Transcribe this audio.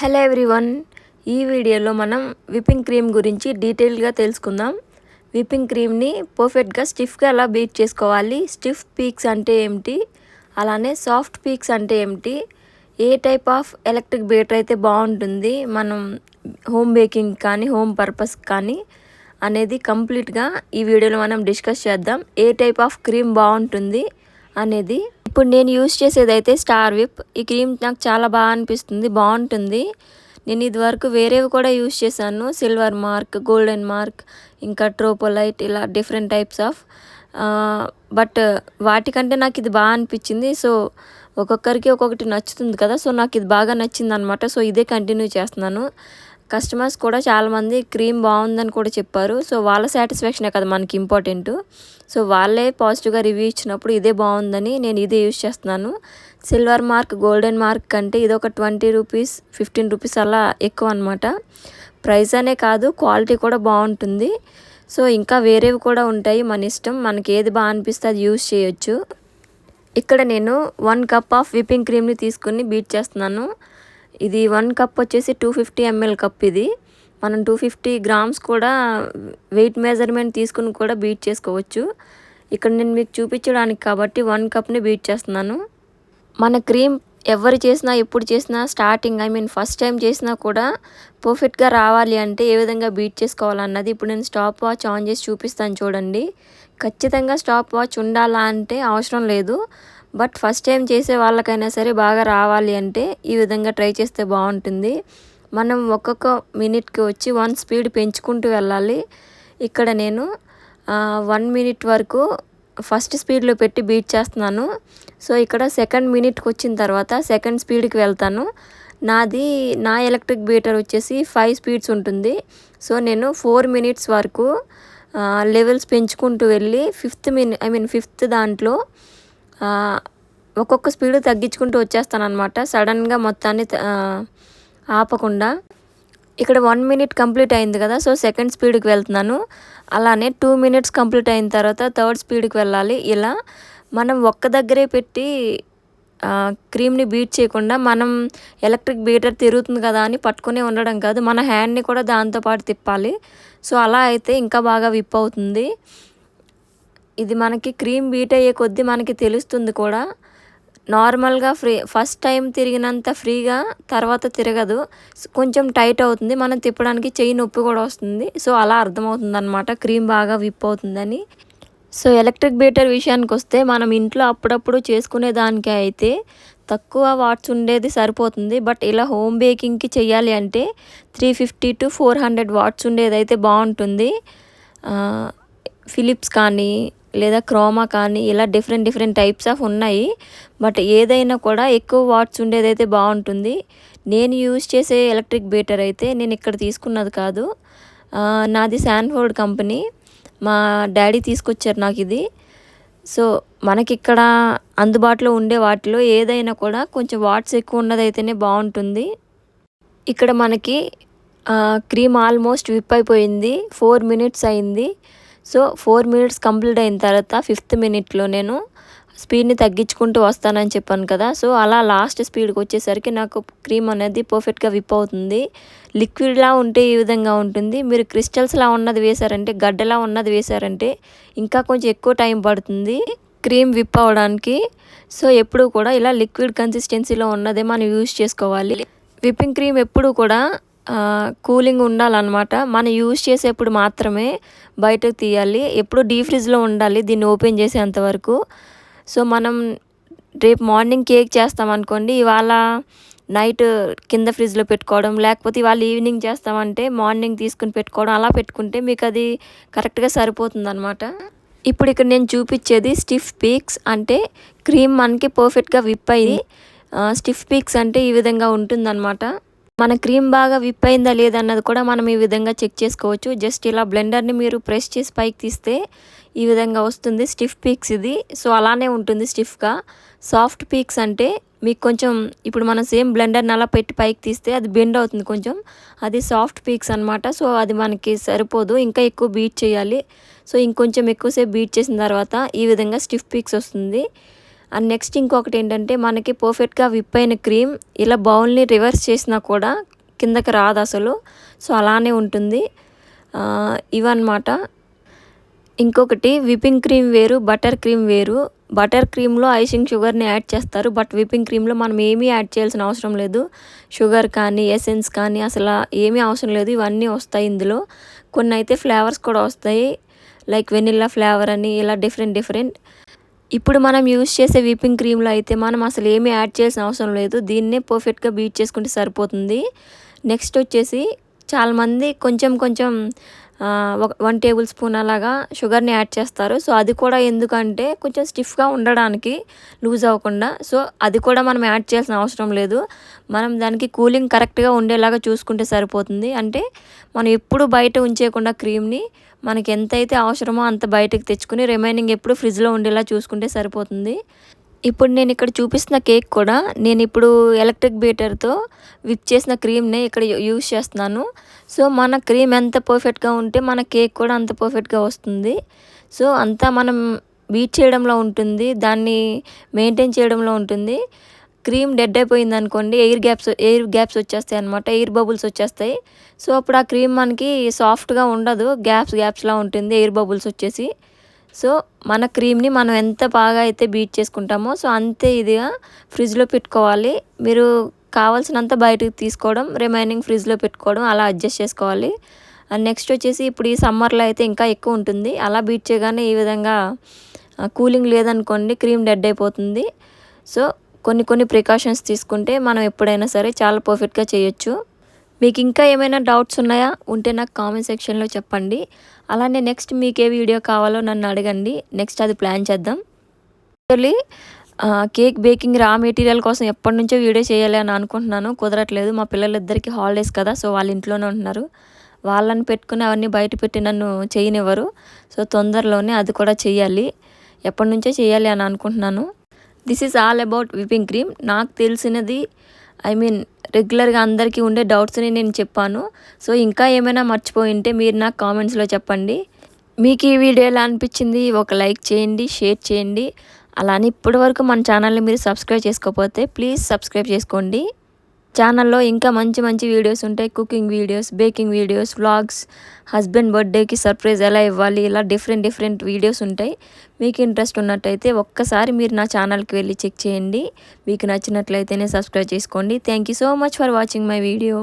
Hello everyone. ఈ వీడియోలో మనం విప్పింగ్ క్రీమ్ గురించి డీటెయిల్గా తెలుసుకుందాం. విప్పింగ్ క్రీమ్ని పర్ఫెక్ట్గా స్టిఫ్గా ఎలా బీట్ చేసుకోవాలి స్టిఫ్ పీక్స్ అంటే ఏమిటి అలానే సాఫ్ట్ పీక్స్ అంటే ఏమిటి a type of electric beater అయితే బాగుంటుంది మనం హోమ్ బేకింగ్ కానీ హోమ్ పర్పస్ కానీ అనేది కంప్లీట్గా ఈ వీడియోలో మనం డిస్కస్ చేద్దాం. ఏ టైప్ ఆఫ్ క్రీమ్ బాగుంటుంది అనేది ఇప్పుడు నేను యూస్ చేసేదైతే స్టార్ విప్. ఈ క్రీమ్ నాకు చాలా బాగా అనిపిస్తుంది బాగుంటుంది. నేను ఇదివరకు వేరేవి కూడా యూస్ చేశాను. సిల్వర్ మార్క్ గోల్డెన్ మార్క్ ఇంకా ట్రోపోలైట్ ఇలా డిఫరెంట్ టైప్స్ ఆఫ్. బట్ వాటికంటే నాకు ఇది బాగా అనిపించింది. సో ఒక్కొక్కరికి ఒక్కొక్కటి నచ్చుతుంది కదా. సో నాకు ఇది బాగా నచ్చింది అనమాట సో ఇదే కంటిన్యూ చేస్తున్నాను. కస్టమర్స్ కూడా చాలామంది క్రీమ్ బాగుందని కూడా చెప్పారు. సో వాళ్ళ సాటిస్ఫాక్షనే కదా మనకి ఇంపార్టెంట్. సో వాళ్ళే పాజిటివ్గా రివ్యూ ఇచ్చినప్పుడు ఇదే బాగుందని నేను ఇదే యూజ్ చేస్తున్నాను. సిల్వర్ మార్క్ గోల్డెన్ మార్క్ కంటే ఇది ఒక ట్వంటీ రూపీస్ ఫిఫ్టీన్ రూపీస్ అలా ఎక్కువ అనమాట ప్రైస్ అనే కాదు క్వాలిటీ కూడా బాగుంటుంది. సో ఇంకా వేరేవి కూడా ఉంటాయి మన ఇష్టం. మనకి ఏది బాగా అనిపిస్తే అది యూజ్ చేయొచ్చు. ఇక్కడ నేను వన్ కప్ ఆఫ్ విప్పింగ్ క్రీమ్ని తీసుకుని బీట్ చేస్తున్నాను. ఇది వన్ కప్ వచ్చేసి టూ ఫిఫ్టీ ఎంఎల్ కప్ ఇది. మనం టూ ఫిఫ్టీ గ్రామ్స్ కూడా వెయిట్ మెజర్మెంట్ తీసుకుని కూడా బీట్ చేసుకోవచ్చు. ఇక్కడ నేను మీకు చూపించడానికి కాబట్టి వన్ కప్ని బీట్ చేస్తున్నాను. మన క్రీమ్ ఎవరు చేసినా ఎప్పుడు చేసినా starting I mean first time చేసినా కూడా పర్ఫెక్ట్గా రావాలి అంటే ఏ విధంగా బీట్ చేసుకోవాలన్నది ఇప్పుడు నేను స్టాప్ వాచ్ ఆన్ చేసి చూపిస్తాను చూడండి. ఖచ్చితంగా స్టాప్ వాచ్ ఉండాలా అంటే అవసరం లేదు. బట్ ఫస్ట్ టైం చేసే వాళ్ళకైనా సరే బాగా రావాలి అంటే ఈ విధంగా ట్రై చేస్తే బాగుంటుంది. మనం ఒక్కొక్క మినిట్కి వచ్చి వన్ స్పీడ్ పెంచుకుంటూ వెళ్ళాలి. ఇక్కడ నేను వన్ మినిట్ వరకు ఫస్ట్ స్పీడ్లో పెట్టి బీట్ చేస్తున్నాను. సో ఇక్కడ సెకండ్ మినిట్కి వచ్చిన తర్వాత సెకండ్ స్పీడ్కి వెళ్తాను. నాది నా ఎలక్ట్రిక్ బీటర్ వచ్చేసి ఫైవ్ స్పీడ్స్ ఉంటుంది. సో నేను ఫోర్ మినిట్స్ వరకు లెవెల్స్ పెంచుకుంటూ వెళ్ళి fifth mini I mean fifth దాంట్లో ఒక్కొక్క స్పీడ్ తగ్గించుకుంటూ వచ్చేస్తాను అనమాట సడన్గా మొత్తాన్ని ఆపకుండా. ఇక్కడ వన్ మినిట్ కంప్లీట్ అయింది కదా సో సెకండ్ స్పీడ్కి వెళ్తున్నాను. అలానే టూ మినిట్స్ కంప్లీట్ అయిన తర్వాత థర్డ్ స్పీడ్కి వెళ్ళాలి. ఇలా మనం ఒక్క దగ్గరే పెట్టి క్రీమ్ని బీట్ చేయకుండా మనం ఎలక్ట్రిక్ బీటర్ తిరుగుతుంది కదా అని పట్టుకునే ఉండడం కాదు. మన హ్యాండ్ని కూడా దాంతోపాటు తిప్పాలి. సో అలా అయితే ఇంకా బాగా విప్ అవుతుంది. ఇది మనకి క్రీమ్ బీట్ అయ్యే కొద్దీ మనకి తెలుస్తుంది కూడా. నార్మల్గా ఫ్రీ ఫస్ట్ టైం తిరిగినంత ఫ్రీగా తర్వాత తిరగదు. కొంచెం టైట్ అవుతుంది. మనం తిప్పడానికి చెయ్యి నొప్పి కూడా వస్తుంది. సో అలా అర్థమవుతుంది అనమాట క్రీమ్ బాగా విప్ అవుతుందని. సో ఎలక్ట్రిక్ బీటర్ విషయానికి వస్తే మనం ఇంట్లో అప్పుడప్పుడు చేసుకునే దానికి అయితే తక్కువ వాట్స్ ఉండేది సరిపోతుంది. బట్ ఇలా హోమ్ బేకింగ్కి చేయాలి అంటే three fifty to four hundred watts ఉండేది అయితే బాగుంటుంది ఫిలిప్స్ కానీ లేదా క్రోమా కానీ ఇలా డిఫరెంట్ డిఫరెంట్ టైప్స్ ఆఫ్ ఉన్నాయి. బట్ ఏదైనా కూడా ఎక్కువ వాట్స్ ఉండేదైతే బాగుంటుంది. నేను యూజ్ చేసే ఎలక్ట్రిక్ బీటర్ అయితే నేను ఇక్కడ తీసుకున్నది కాదు. నాది శాన్ఫోర్డ్ కంపెనీ మా డాడీ తీసుకొచ్చారు నాకు ఇది. సో మనకి ఇక్కడ అందుబాటులో ఉండే వాటిలో ఏదైనా కూడా కొంచెం వాట్స్ ఎక్కువ ఉన్నదైతేనే బాగుంటుంది. ఇక్కడ మనకి క్రీమ్ ఆల్మోస్ట్ విప్ అయిపోయింది. ఫోర్ మినిట్స్ అయింది. సో ఫోర్ మినిట్స్ కంప్లీట్ అయిన తర్వాత ఫిఫ్త్ మినిట్లో నేను స్పీడ్ని తగ్గించుకుంటూ వస్తానని చెప్పాను కదా. సో అలా లాస్ట్ స్పీడ్కి వచ్చేసరికి నాకు క్రీమ్ అనేది పర్ఫెక్ట్గా విప్ అవుతుంది. లిక్విడ్లా ఉంటే ఈ విధంగా ఉంటుంది. మీరు క్రిస్టల్స్లా ఉన్నది వేశారంటే గడ్డలా ఉన్నది వేశారంటే ఇంకా కొంచెం ఎక్కువ టైం పడుతుంది క్రీమ్ విప్ అవడానికి. సో ఎప్పుడు కూడా ఇలా లిక్విడ్ కన్సిస్టెన్సీలో ఉన్నదే మనం యూజ్ చేసుకోవాలి. విప్పింగ్ క్రీమ్ ఎప్పుడు కూడా కూలింగ్ ఉండాలన్నమాట. మనం యూజ్ చేసేప్పుడు మాత్రమే బయటకు తీయాలి. ఎప్పుడు డీ ఫ్రిడ్జ్లో ఉండాలి. దీన్ని ఓపెన్ చేసేంతవరకు సో మనం రేపు మార్నింగ్ కేక్ చేస్తాం అనుకోండి ఇవాళ నైట్ కింద ఫ్రిడ్జ్లో పెట్టుకోవడం లేకపోతే ఇవాళ ఈవినింగ్ చేస్తామంటే మార్నింగ్ తీసుకుని పెట్టుకోవడం అలా పెట్టుకుంటే మీకు అది కరెక్ట్గా సరిపోతుంది అనమాట ఇప్పుడు ఇక్కడ నేను చూపించేది స్టిఫ్ పీక్స్ అంటే క్రీమ్ మనకి పర్ఫెక్ట్గా విప్ అయ్యి స్టిఫ్ పీక్స్ అంటే ఈ విధంగా ఉంటుందన్నమాట. మన క్రీమ్ బాగా విప్ అయిందా లేదన్నది కూడా మనం ఈ విధంగా చెక్ చేసుకోవచ్చు. జస్ట్ ఇలా బ్లెండర్ని మీరు ప్రెస్ చేసి పైకి తీస్తే ఈ విధంగా వస్తుంది. స్టిఫ్ పీక్స్ ఇది. సో అలానే ఉంటుంది స్టిఫ్గా సాఫ్ట్ పీక్స్ అంటే మీకు కొంచెం ఇప్పుడు మనం సేమ్ బ్లెండర్ని అలా పెట్టి పైకి తీస్తే అది బెండ్ అవుతుంది కొంచెం. అది సాఫ్ట్ పీక్స్ అనమాట సో అది మనకి సరిపోదు. ఇంకా ఎక్కువ బీట్ చేయాలి. సో ఇంకొంచెం ఎక్కువసేపు బీట్ చేసిన తర్వాత ఈ విధంగా స్టిఫ్ పీక్స్ వస్తుంది. అండ్ నెక్స్ట్ ఇంకొకటి ఏంటంటే మనకి పర్ఫెక్ట్గా విప్ అయిన క్రీమ్ ఇలా బౌల్ని రివర్స్ చేసినా కూడా కిందకి రాదు అసలు. సో అలానే ఉంటుంది. ఇవన్నమాట. ఇంకొకటి విప్పింగ్ క్రీమ్ వేరు బటర్ క్రీమ్ వేరు. బటర్ క్రీమ్లో ఐసింగ్ షుగర్ని యాడ్ చేస్తారు. బట్ విప్పింగ్ క్రీమ్లో మనం ఏమీ యాడ్ చేయాల్సిన అవసరం లేదు. షుగర్ కానీ ఎసెన్స్ కానీ అసలు ఏమీ అవసరం లేదు. ఇవన్నీ వస్తాయి ఇందులో. కొన్ని అయితే ఫ్లేవర్స్ కూడా వస్తాయి. లైక్ వెనిల్లా ఫ్లేవర్ అని ఇలా డిఫరెంట్ డిఫరెంట్ ఇప్పుడు మనం యూస్ చేసే విపింగ్ క్రీమ్లో అయితే మనం అసలు ఏమీ యాడ్ చేయాల్సిన అవసరం లేదు. దీన్నే పర్ఫెక్ట్గా బీట్ చేసుకుంటే సరిపోతుంది. నెక్స్ట్ వచ్చేసి చాలామంది కొంచెం కొంచెం ఒక వన్ టేబుల్ స్పూన్ అలాగా షుగర్ని యాడ్ చేస్తారు. సో అది కూడా ఎందుకంటే కొంచెం స్టిఫ్గా ఉండడానికి లూజ్ అవ్వకుండా సో అది కూడా మనం యాడ్ చేయాల్సిన అవసరం లేదు. మనం దానికి కూలింగ్ కరెక్ట్గా ఉండేలాగా చూసుకుంటే సరిపోతుంది. అంటే మనం ఎప్పుడు బయట ఉంచేయకుండా క్రీమ్ని మనకి ఎంతైతే అవసరమో అంత బయటకు తెచ్చుకుని రిమైనింగ్ ఎప్పుడు ఫ్రిడ్జ్లో ఉండేలా చూసుకుంటే సరిపోతుంది. ఇప్పుడు నేను ఇక్కడ చూపిస్తున్న కేక్ కూడా నేను ఇప్పుడు ఎలక్ట్రిక్ బీటర్తో విప్ చేసిన క్రీమ్నే ఇక్కడ యూజ్ చేస్తున్నాను. సో మన క్రీమ్ ఎంత పర్ఫెక్ట్గా ఉంటే మన కేక్ కూడా అంత పర్ఫెక్ట్గా వస్తుంది. సో అంతా మనం బీట్ చేయడంలో ఉంటుంది దాన్ని మెయింటైన్ చేయడంలో ఉంటుంది. క్రీమ్ డెడ్ అయిపోయింది అనుకోండి ఎయిర్ గ్యాప్స్ ఎయిర్ గ్యాప్స్ వచ్చేస్తాయి అనమాట ఎయిర్ బబుల్స్ వచ్చేస్తాయి. సో అప్పుడు ఆ క్రీమ్ మనకి సాఫ్ట్గా ఉండదు గ్యాప్స్ గ్యాప్స్లా ఉంటుంది ఎయిర్ బబుల్స్ వచ్చేసి. సో మన క్రీమ్ని మనం ఎంత బాగా అయితే బీట్ చేసుకుంటామో సో అంతే ఇదిగా ఫ్రిడ్జ్లో పెట్టుకోవాలి. మీరు కావాల్సినంత బయటకు తీసుకోవడం రిమైనింగ్ ఫ్రిడ్జ్లో పెట్టుకోవడం అలా అడ్జస్ట్ చేసుకోవాలి. అండ్ నెక్స్ట్ వచ్చేసి ఇప్పుడు ఈ సమ్మర్లో అయితే ఇంకా ఎక్కువ ఉంటుంది. అలా బీట్ చేయగానే ఈ విధంగా కూలింగ్ లేదనుకోండి క్రీమ్ డెడ్ అయిపోతుంది. సో కొన్ని కొన్ని ప్రికాషన్స్ తీసుకుంటే మనం ఎప్పుడైనా సరే చాలా పర్ఫెక్ట్గా చేయొచ్చు. మీకు ఇంకా ఏమైనా డౌట్స్ ఉన్నాయా? ఉంటే నాకు కామెంట్ సెక్షన్లో చెప్పండి. అలానే నెక్స్ట్ మీకు ఏ వీడియో కావాలో నన్ను అడగండి. నెక్స్ట్ అది ప్లాన్ చేద్దాం. Actually cake baking raw material కోసం ఎప్పటి నుంచో వీడియో చేయాలి అని అనుకుంటున్నాను. కుదరట్లేదు. మా పిల్లలిద్దరికీ హాలిడేస్ కదా సో వాళ్ళ ఇంట్లోనే ఉంటున్నారు. వాళ్ళని పెట్టుకుని అవన్నీ బయట పెట్టి నన్ను చేయనివ్వరు. సో తొందరలోనే అది కూడా చేయాలి. ఎప్పటి నుంచో చేయాలి అని అనుకుంటున్నాను. This is all about whipping cream నాకు తెలిసినది ఐ మీన్ రెగ్యులర్గా అందరికీ ఉండే డౌట్స్ని నేను చెప్పాను. సో ఇంకా ఏమైనా మర్చిపోయి ఉంటే మీరు నాకు కామెంట్స్లో చెప్పండి. మీకు ఈ వీడియో ఎలా అనిపించింది? ఒక లైక్ చేయండి షేర్ చేయండి. అలానే ఇప్పటివరకు మన ఛానల్ని మీరు సబ్స్క్రైబ్ చేసుకోకపోతే ప్లీజ్ సబ్స్క్రైబ్ చేసుకోండి. ఛానల్లో ఇంకా మంచి మంచి వీడియోస్ ఉంటాయి. Cooking videos baking videos vlogs husband బర్త్డేకి సర్ప్రైజ్ ఎలా ఇవ్వాలి? ఇలా డిఫరెంట్ డిఫరెంట్ వీడియోస్ ఉంటాయి. మీకు ఇంట్రెస్ట్ ఉన్నట్టయితే ఒక్కసారి మీరు నా ఛానల్కి వెళ్ళి చెక్ చేయండి. మీకు నచ్చినట్లయితేనే సబ్స్క్రైబ్ చేసుకోండి. Thank you so much for watching my video